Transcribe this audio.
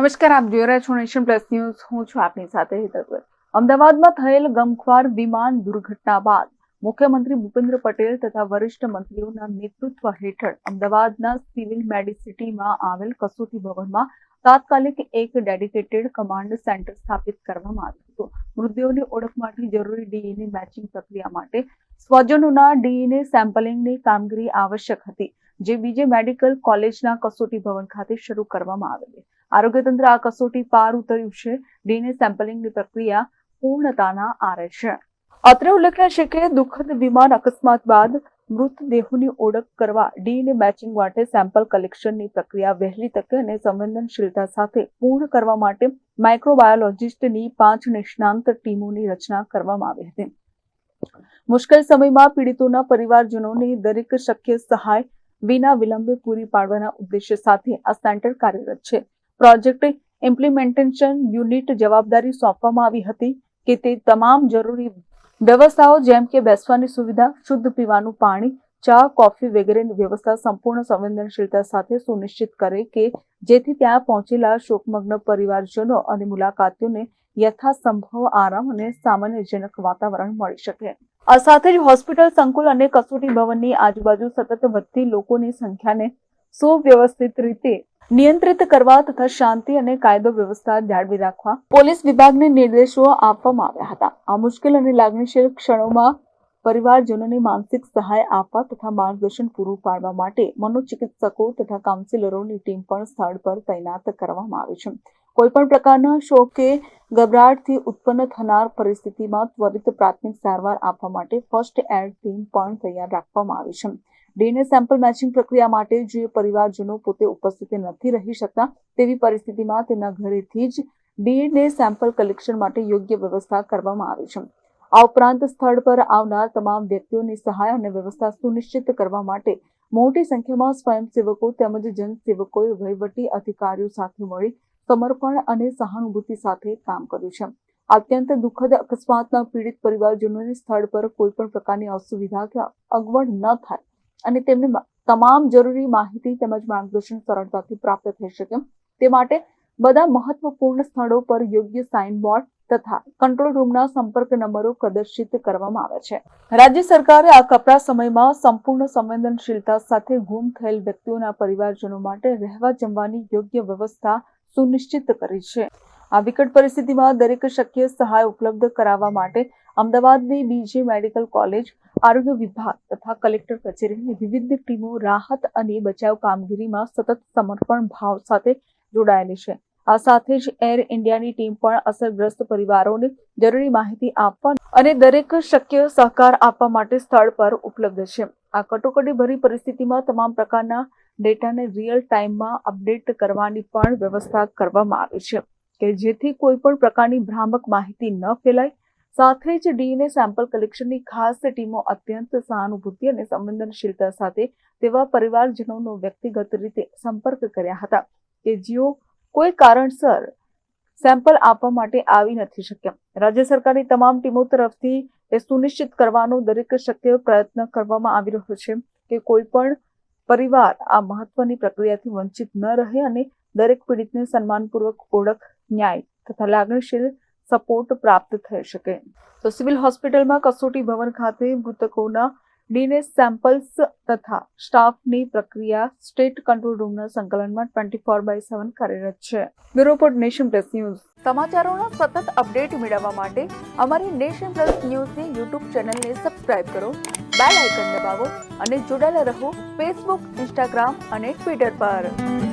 નમસ્કાર, આપ જોઈ રહ્યા છો નેશન પ્લસ ન્યૂઝ. હું છું આપની સાથે હેતલ અમદાવાદમાં થયેલ ગમખ્વાર વિમાન દુર્ઘટના બાદ મુખ્યમંત્રી ભૂપેન્દ્ર પટેલ તથા વરિષ્ઠ મંત્રીઓના નેતૃત્વ હેઠળ અમદાવાદના સિવિલ મેડિસિટીમાં આવેલ કસોટી ભવનમાં તાત્કાલિક એક ડેડિકેટેડ કમાન્ડ સેન્ટર સ્થાપિત કરવામાં આવ્યું હતું. મૃતદેહોની ઓળખ માટે જરૂરી ડીએનએ મેચિંગ પ્રક્રિયા માટે સ્વજનોના ડીએનએ સેમ્પલિંગની કામગીરી આવશ્યક હતી, જે બીજે મેડિકલ કોલેજના કસોટી ભવન ખાતે શરૂ કરવામાં આવેલી. આરોગ્ય તંત્ર આ કસોટી પાર ઉતર્યું છે. ડીએનએ સેમ્પલિંગની પ્રક્રિયા પૂર્ણતાના આરે છે. અત્રે ઉલ્લેખનીય છે કે દુઃખદ વિમાન અકસ્માત બાદ મૃતદેહોની ઓળખ કરવા ડીએનએ મેચિંગ માટે સેમ્પલ કલેક્શનની પ્રક્રિયા વહેલી તકે અને સંવેદનશીલતા સાથે પૂર્ણ કરવા માટે માઇક્રોબાયોલોજિસ્ટની પાંચ નિષ્ણાંત ટીમોની રચના કરવામાં આવી હતી. મુશ્કેલ સમયમાં પીડિતોના પરિવારજનોની દરેક શક્ય સહાય વિના વિલંબે પૂરી પાડવાના ઉદ્દેશ્ય સાથે આ સેન્ટર કાર્યરત છે. પ્રોજેક્ટ ઇમ્પ્લિમેન્ટેશન યુનિટ જવાબદારી સોંપવામાં આવી હતી કે તે તમામ જરૂરી વ્યવસ્થાઓ જેમ કે બેસવાની સુવિધા, શુદ્ધ પીવાનું પાણી, ચા, કોફી વગેરેની વ્યવસ્થા સંપૂર્ણ સંવેદનશીલતા સાથે સુનિશ્ચિત કરે કે જેથી ત્યાં પહોંચેલા શોકમગ્ન પરિવારજનો અને મુલાકાતીઓને યથાસંભવ આરામ અને સામાન્યજનક વાતાવરણ મળી શકે. આ સાથે જ હોસ્પિટલ સંકુલ અને કસોટી ભવનની આજુબાજુ સતત વધતી લોકોની સંખ્યાને સુવ્યવસ્થિત રીતે નિયંત્રિત કરવા તથા શાંતિ અને કાયદો વ્યવસ્થા જાળવી રાખવા પોલીસ વિભાગને નિર્દેશો આપવામાં આવ્યા હતા. આ મુશ્કેલ અને લાગણીશીલ ક્ષણોમાં પરિવારજનોને માનસિક સહાય આપવા તથા માર્ગદર્શન પૂરું પાડવા માટે મનોચિકિત્સકો તથા કાઉન્સિલરોની ટીમ પણ સ્થળ પર તૈનાત કરવામાં આવી છે. કોઈપણ પ્રકારના શોક કે ગભરાટથી ઉત્પન્ન થનાર પરિસ્થિતિમાં ત્વરિત પ્રાથમિક સારવાર આપવા માટે ફર્સ્ટ એડ ટીમ પણ તૈયાર રાખવામાં આવી છે. ડીએનએ સેમ્પલ મેચિંગ પ્રક્રિયા માટે જે પરિવારજનો પોતે ઉપસ્થિત નથી રહી શકતા તેવી પરિસ્થિતિમાં તેમના ઘરેથી જ ડીએનએ સેમ્પલ કલેક્શન માટે યોગ્ય વ્યવસ્થા કરવામાં આવી છે. આ ઉપરાંત સ્થળ પર આવનાર તમામ વ્યક્તિઓની સહાય અને વ્યવસ્થા સુનિશ્ચિત કરવા માટે મોટી સંખ્યામાં સ્વયંસેવકો તેમજ જનસેવકોએ વહીવટી અધિકારીઓ સાથે મળી સમર્પણ અને સહાનુભૂતિ સાથે કામ કર્યું છે. અત્યંત દુઃખદ અકસ્માતના પીડિત પરિવારજનોને સ્થળ પર કોઈ પણ પ્રકારની અસુવિધા કે અગવડ ન થાય. અને તેમને તમામ જરૂરી માહિતી તેમજ માર્ગદર્શન સરળતાથી પ્રાપ્ત થઈ શકે. તે માટે બધા મહત્વપૂર્ણ સ્થળો પર યોગ્ય સાઇન બોર્ડ તથા કંટ્રોલ રૂમના સંપર્ક નંબરો પ્રદર્શિત કરવામાં આવે છે. રાજ્ય સરકારે આ કપરા સમયમાં સંપૂર્ણ સંવેદનશીલતા સાથે ગુમ થયેલ વ્યક્તિઓના પરિવારજનો માટે રહેવા જમવાની યોગ્ય વ્યવસ્થા સુનિશ્ચિત કરી છે. આ વિકટ પરિસ્થિતિમાં દરેક શક્ય સહાય ઉપલબ્ધ કરાવવા માટે અમદાવાદની બીજી મેડિકલ કોલેજ, આરોગ્ય વિભાગ તથા કલેક્ટર કચેરીની વિવિધ ટીમો રાહત અને બચાવ કામગીરીમાં સતત સમર્પણ ભાવ સાથે જોડાયેલી છે. આ સાથે જ એર ઇન્ડિયાની ટીમ પણ અસરગ્રસ્ત પરિવારોને જરૂરી માહિતી આપવા અને દરેક શક્ય સહકાર આપવા માટે સ્થળ પર ઉપલબ્ધ છે. આ કટોકટી ભરી પરિસ્થિતિમાં તમામ પ્રકારના ડેટાને રિયલ ટાઈમમાં અપડેટ કરવાની પણ વ્યવસ્થા કરવામાં આવી છે કે જેથી કોઈ પણ પ્રકારની ભ્રામક માહિતી ન ફેલાય સાથે જ ડીએનએ સેમ્પલ કલેક્શનની ખાસ ટીમો અત્યંત સહાનુભૂતિ અને સંવેદનશીલતા સાથે તેવા પરિવારજનોનો વ્યક્તિગત રીતે સંપર્ક કર્યા હતા કે જેઓ કોઈ કારણસર સેમ્પલ આપવા માટે આવી નથી શક્યા. રાજ્ય સરકારની તમામ ટીમો તરફથી એ સુનિશ્ચિત કરવાનો દરેક શક્ય પ્રયત્ન કરવામાં આવી રહ્યો છે કે કોઈ પણ પરિવાર આ મહત્વની પ્રક્રિયાથી વંચિત ન રહે અને દરેક પીડિતને સન્માનપૂર્વક ઓળખ, ન્યાય તથા લાગણીશીલ સપોર્ટ પ્રાપ્ત થઈ શકે. તો સિવિલ હોસ્પિટલમાં કસોટી ભવન ખાતે મૃતકોના ડીએનએ સેમ્પલ્સ તથા સ્ટાફની પ્રક્રિયા સ્ટેટ કંટ્રોલ રૂમના સંકલનમાં ટ્વેન્ટી ફોર બાય સેવન કાર્યરત છે. Bureau report nation plus news. સમાચારોના સતત અપડેટ મેળવવા માટે અમારી નેશન પ્લસ ન્યૂઝની યુટ્યુબ ચેનલને સબસ્ક્રાઇબ કરો, બેલ આઇકન દબાવો અને જોડાયેલા રહો ફેસબુક, ઇન્સ્ટાગ્રામ અને ટ્વિટર પર.